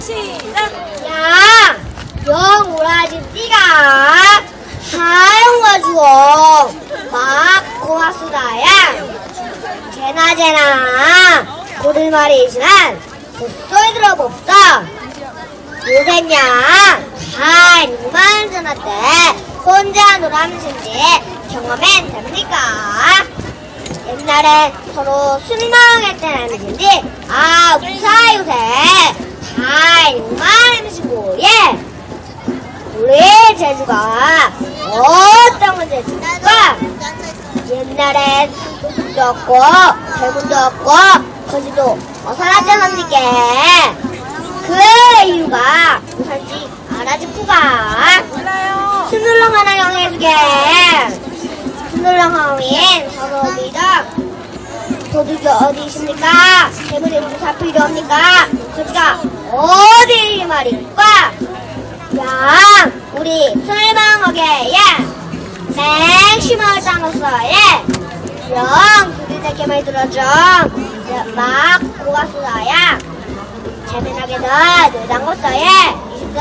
시작! 야, 영 오라지 띠가 하용가 주어 막 고맙수다야. 제나 제나 고들 말이지만 소리 들어봅사. 요새냐 한 6만 전한테 혼자 놀아면서인지 경험엔 됩니까? 옛날에 서로 술 먹을 때는 아니지 아 무사 요새 다 6만 음식고 예 우리 제주가 어떤 건 제주가 옛날엔 도둑도 없고 대문도 없고 거지도 어사라지 않았니까 그 이유가 무산지 몰라요. 스물렁 하나 영해주게 스물렁 하면 서로 믿어 도둑이 어디 있습니까? 대문에 무사 필요 합니까? 거지가 어디 말입니까? 야 우리 술망하게 예 맥심을 담았어 예영 둘이 말 들어줘. 야, 막 고맙소야. 재미나게 너 노당 것어 예 있어